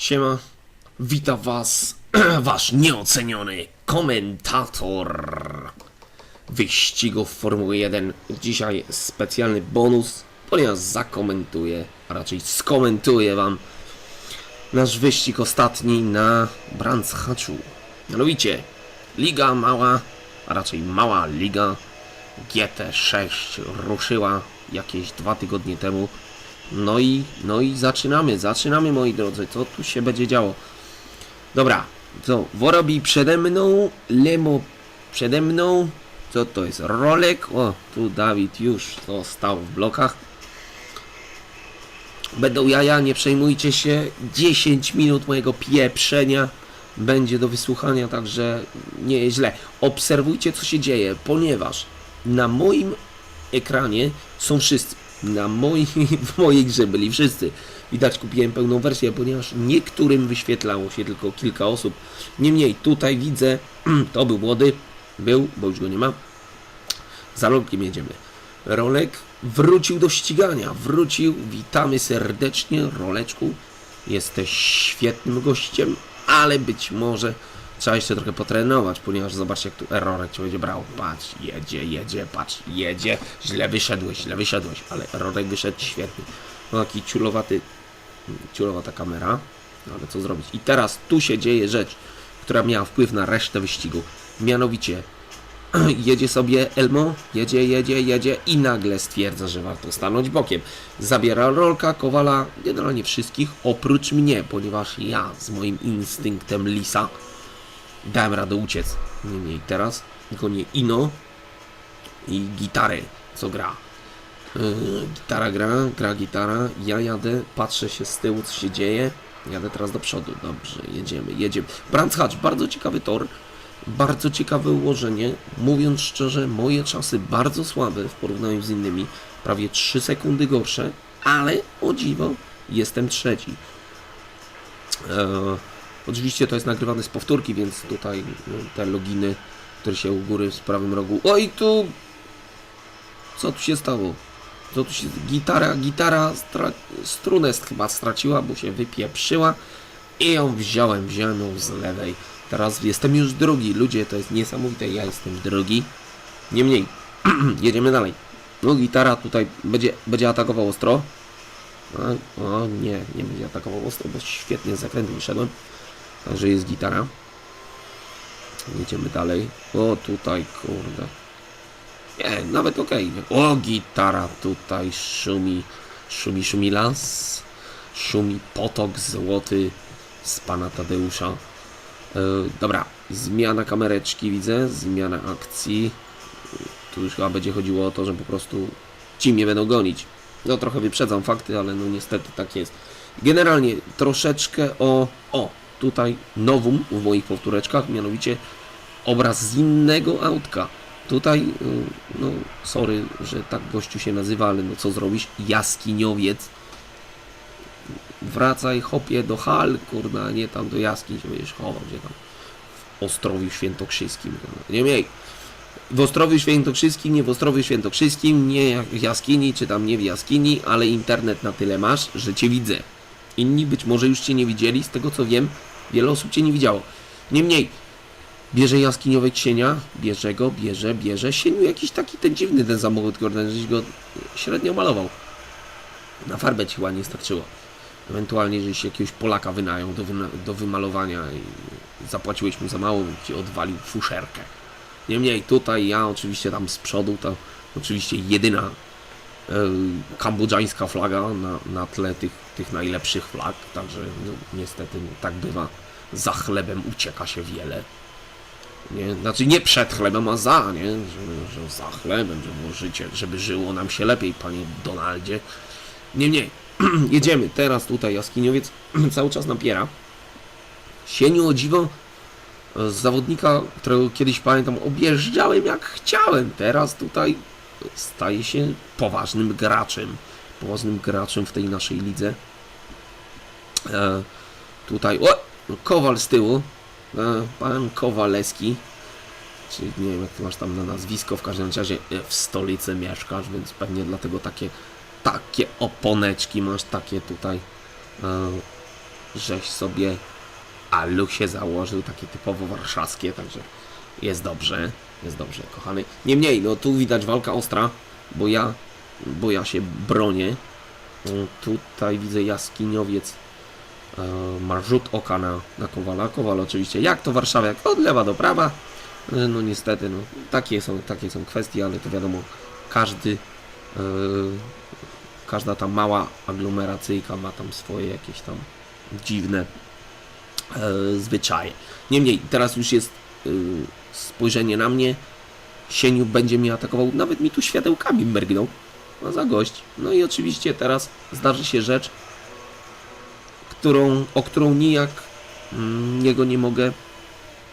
Siema, witam was, wasz nieoceniony komentator wyścigów Formuły 1. Dzisiaj specjalny bonus, ponieważ zakomentuję, a raczej skomentuję wam nasz wyścig ostatni na Brands Hatchu. Mianowicie, Liga Mała, a raczej Mała Liga GT6 ruszyła jakieś dwa tygodnie temu. No i, no i zaczynamy, zaczynamy moi drodzy, co tu się będzie działo. Dobra, co, Worobi przede mną, Lemo przede mną, co to jest, Rolek, o, tu Dawid już to stał w blokach. Będą jaja, nie przejmujcie się, 10 minut mojego pieprzenia będzie do wysłuchania, także nie jest źle. Obserwujcie co się dzieje, ponieważ na moim ekranie są wszyscy. Na mojej, w mojej grze byli wszyscy. Widać, kupiłem pełną wersję, ponieważ niektórym wyświetlało się tylko kilka osób. Niemniej, tutaj widzę, to był młody, był, bo już go nie ma. Za rolkiem jedziemy. Rolek wrócił do ścigania, wrócił, witamy serdecznie, Roleczku. Jesteś świetnym gościem, ale być może trzeba jeszcze trochę potrenować, ponieważ zobaczcie jak tu Erorek cię będzie brał. Patrz, jedzie, jedzie, patrz, jedzie. Źle wyszedłeś, źle wyszedłeś, ale Erorek wyszedł świetnie. No taki ciulowaty, ciulowata kamera, no ale co zrobić. I teraz tu się dzieje rzecz, która miała wpływ na resztę wyścigu. Mianowicie jedzie sobie Elmo, jedzie, jedzie, jedzie i nagle stwierdza, że warto stanąć bokiem. Zabiera rolka, kowala, generalnie wszystkich, oprócz mnie, ponieważ ja z moim instynktem lisa dałem radę uciec. Niemniej teraz gonię Ino i gitary, co gra. Yy, gitara gra, gra gitara, ja jadę, patrzę się z tyłu, co się dzieje. Jadę teraz do przodu, dobrze, jedziemy, jedziemy. Brands Hatch, bardzo ciekawy tor, bardzo ciekawe ułożenie. Mówiąc szczerze, moje czasy bardzo słabe w porównaniu z innymi, prawie 3 sekundy gorsze, ale o dziwo jestem trzeci. E, oczywiście to jest nagrywane z powtórki, więc tutaj no, te loginy, które się u góry w prawym rogu. Oj, tu. Co tu się stało? Co tu się. Gitara, gitara stra... strunę chyba straciła, bo się wypieprzyła. I ją wziąłem, wziąłem ją z lewej. Teraz jestem już drugi. Ludzie, to jest niesamowite. Ja jestem drugi. Niemniej, jedziemy dalej. No, gitara tutaj będzie, będzie atakował ostro. A, o nie, nie będzie atakował ostro, bo świetnie z zakrętu wyszedłem. Także jest gitara. Jedziemy dalej. O, tutaj, kurde. Nie, nawet okej. O, gitara tutaj szumi. Szumi, szumi las. Szumi potok złoty z pana Tadeusza. E, dobra, zmiana kamereczki widzę, zmiana akcji. Tu już chyba będzie chodziło o to, że po prostu ci mnie będą gonić. No trochę wyprzedzam fakty, ale no niestety tak jest. Generalnie troszeczkę o... O, tutaj nowum w moich powtóreczkach, mianowicie obraz z innego autka. Tutaj, y, no sorry, że tak gościu się nazywa, ale no co zrobić? Jaskiniowiec. Wracaj hopie do hal, kurna, nie tam do jaskiń się będziesz chował, gdzie tam w Ostrowiu Świętokrzyskim. Nie miej. W Ostrowiu Świętokrzyskim, nie w Ostrowiu Świętokrzyskim, nie w jaskini, czy tam nie w jaskini, ale internet na tyle masz, że Cię widzę. Inni być może już Cię nie widzieli, z tego co wiem, wiele osób Cię nie widziało. Niemniej, bierze jaskiniowe cienia, bierze go, bierze, bierze. Sieniu jakiś taki ten dziwny ten samochód, kurde, żeś go średnio malował. Na farbę Ci chyba nie starczyło. Ewentualnie, jeżeli się jakiegoś Polaka wynajął do, do wymalowania i zapłaciłeś mu za mało, Ci odwalił fuszerkę. Niemniej tutaj ja oczywiście tam z przodu to oczywiście jedyna e, kambodżańska flaga na, na tle tych, tych najlepszych flag, także no, niestety tak bywa. Za chlebem ucieka się wiele. Nie? Znaczy nie przed chlebem, a za, nie? Że, że za chlebem, żeby życie, żeby żyło nam się lepiej, panie Donaldzie. Niemniej, jedziemy. Teraz tutaj jaskiniowiec cały czas napiera. Sieniu o dziwo z zawodnika, którego kiedyś pamiętam objeżdżałem jak chciałem. Teraz tutaj staje się poważnym graczem. Poważnym graczem w tej naszej lidze. E, tutaj, o, Kowal z tyłu. E, pan Kowaleski. Czyli nie wiem jak ty masz tam na nazwisko, w każdym razie e, w stolicy mieszkasz, więc pewnie dlatego takie takie oponeczki masz, takie tutaj e, żeś sobie alusie założył, takie typowo warszawskie, także jest dobrze, jest dobrze, kochany. Niemniej, no tu widać walka ostra, bo ja, bo ja się bronię. Mm, Tutaj widzę jaskiniowiec e, ma rzut oka na, na Kowala. Kowal oczywiście, jak to Warszawiak, od lewa do prawa. E, No niestety, no, takie, są, takie są kwestie, ale to wiadomo, każdy, e, każda ta mała aglomeracyjka ma tam swoje jakieś tam dziwne e, zwyczaje. Niemniej, teraz już jest e, spojrzenie na mnie. Sieniu będzie mnie atakował, nawet mi tu światełkami mergnął. No za gość. No i oczywiście teraz zdarzy się rzecz, którą, o którą nijak mm, niego nie mogę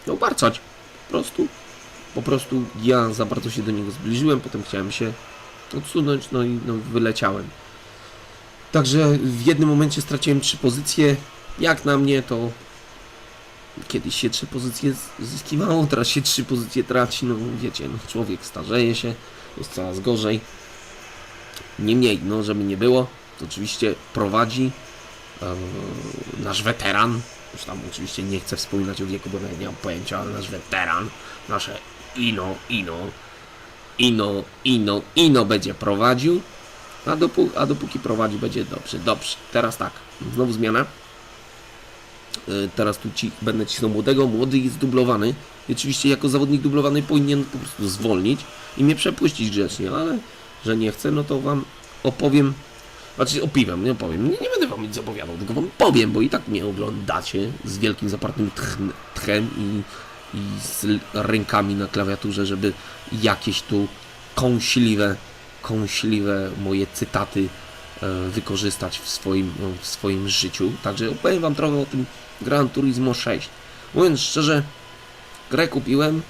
obarczać. Po prostu, po prostu ja za bardzo się do niego zbliżyłem, potem chciałem się odsunąć, no i no, wyleciałem. Także w jednym momencie straciłem trzy pozycje. Jak na mnie to kiedyś się trzy pozycje zyskiwało, teraz się trzy pozycje traci. No wiecie, no, człowiek starzeje się, jest coraz gorzej. Niemniej, no żeby nie było, to oczywiście prowadzi e, nasz weteran. Już tam oczywiście nie chcę wspominać o wieku, bo nawet nie mam pojęcia, ale nasz weteran, nasze Ino, Ino, Ino, Ino, Ino będzie prowadził. A, dopó- a dopóki prowadzi, będzie dobrze. Dobrze, teraz tak, znowu zmiana. E, Teraz tu ci będę cisnął młodego. Młody jest dublowany. I oczywiście jako zawodnik dublowany powinien po prostu zwolnić i mnie przepuścić grzecznie, ale że nie chcę, no to wam opowiem. Znaczy opiwam, nie opowiem. Nie, nie będę wam nic opowiadał, tylko wam powiem, bo i tak mnie oglądacie z wielkim zapartym tchm, tchem i, i z rękami na klawiaturze, żeby jakieś tu kąśliwe, kąśliwe moje cytaty e, wykorzystać w swoim, w swoim życiu. Także opowiem Wam trochę o tym Gran Turismo 6. Mówiąc szczerze, grę kupiłem.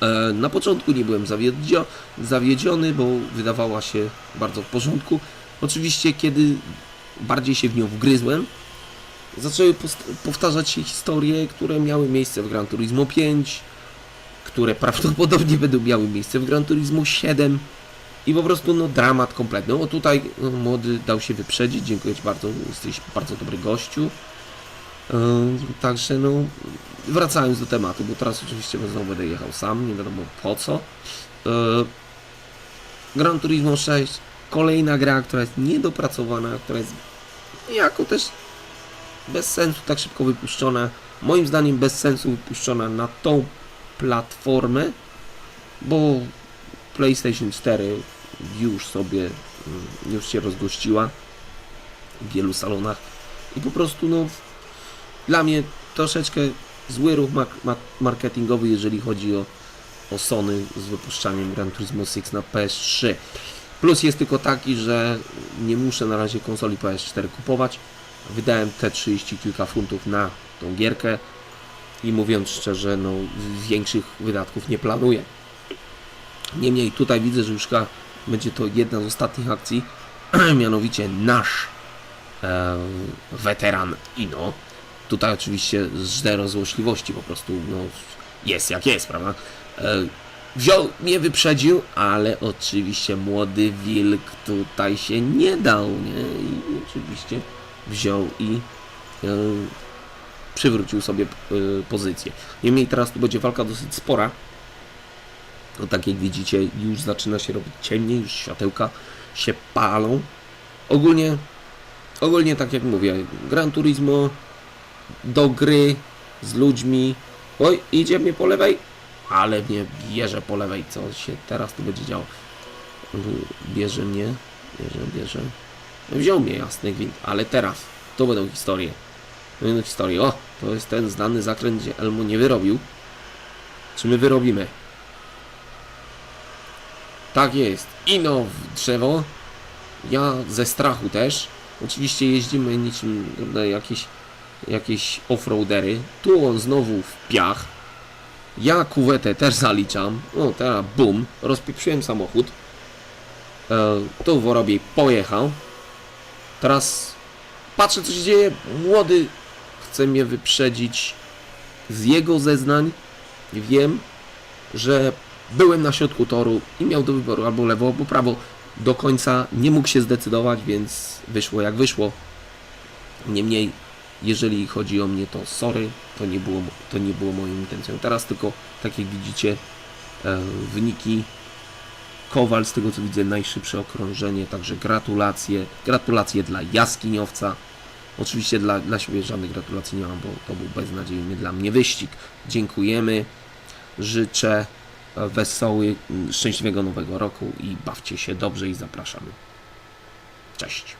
E, na początku nie byłem zawiedzio, zawiedziony, bo wydawała się bardzo w porządku. Oczywiście, kiedy bardziej się w nią wgryzłem, zaczęły powtarzać się historie, które miały miejsce w Gran Turismo 5, które prawdopodobnie będą miały miejsce w Gran Turismo 7. I po prostu no dramat kompletny. O tutaj no, młody dał się wyprzedzić. Dziękuję Ci bardzo. Jesteś bardzo dobry gościu. Yy, także no wracając do tematu, bo teraz oczywiście znowu będę jechał sam, nie wiadomo po co. Yy, Gran Turismo 6, kolejna gra, która jest niedopracowana, która jest niejako też bez sensu tak szybko wypuszczona. Moim zdaniem bez sensu wypuszczona na tą platformę, bo PlayStation 4 już sobie, mm, już się rozgościła w wielu salonach i po prostu no dla mnie troszeczkę zły ruch marketingowy, jeżeli chodzi o, o Sony z wypuszczaniem Gran Turismo 6 na PS3. Plus jest tylko taki, że nie muszę na razie konsoli PS4 kupować. Wydałem te 30 kilka funtów na tą gierkę i mówiąc szczerze, no większych wydatków nie planuję. Niemniej tutaj widzę, że już będzie to jedna z ostatnich akcji, mianowicie nasz e, weteran Ino. Tutaj oczywiście zero złośliwości, po prostu no, jest jak jest, prawda? E, wziął, mnie wyprzedził, ale oczywiście młody wilk tutaj się nie dał, nie? I oczywiście wziął i e, przywrócił sobie e, pozycję. Niemniej teraz tu będzie walka dosyć spora. No tak jak widzicie, już zaczyna się robić ciemniej, już światełka się palą. Ogólnie, ogólnie tak jak mówię, Gran Turismo do gry z ludźmi. Oj, idzie mnie po lewej, ale mnie bierze po lewej. Co się teraz tu będzie działo? Bierze mnie, bierze, bierze. No wziął mnie jasny gwint, ale teraz to będą historie. To będą historie. O, to jest ten znany zakręt, gdzie Elmo nie wyrobił. Czy my wyrobimy? Tak jest. Ino w drzewo. Ja ze strachu też. Oczywiście jeździmy niczym jakieś, jakieś offroadery. Tu on znowu w piach. Ja kuwetę też zaliczam. O, teraz bum. Rozpieprzyłem samochód. E, tu worobiej pojechał. Teraz patrzę co się dzieje. Młody chce mnie wyprzedzić z jego zeznań. Wiem, że byłem na środku toru i miał do wyboru albo lewo, albo prawo. Do końca nie mógł się zdecydować, więc wyszło jak wyszło. Niemniej, jeżeli chodzi o mnie, to sorry, to nie było, to nie było moją intencją. Teraz tylko, tak jak widzicie, e, wyniki Kowal, z tego co widzę, najszybsze okrążenie, także gratulacje. Gratulacje dla Jaskiniowca. Oczywiście dla, dla siebie żadnych gratulacji nie mam, bo to był beznadziejny dla mnie wyścig. Dziękujemy. Życzę e, wesoły, m, szczęśliwego nowego roku i bawcie się dobrze i zapraszamy. Cześć.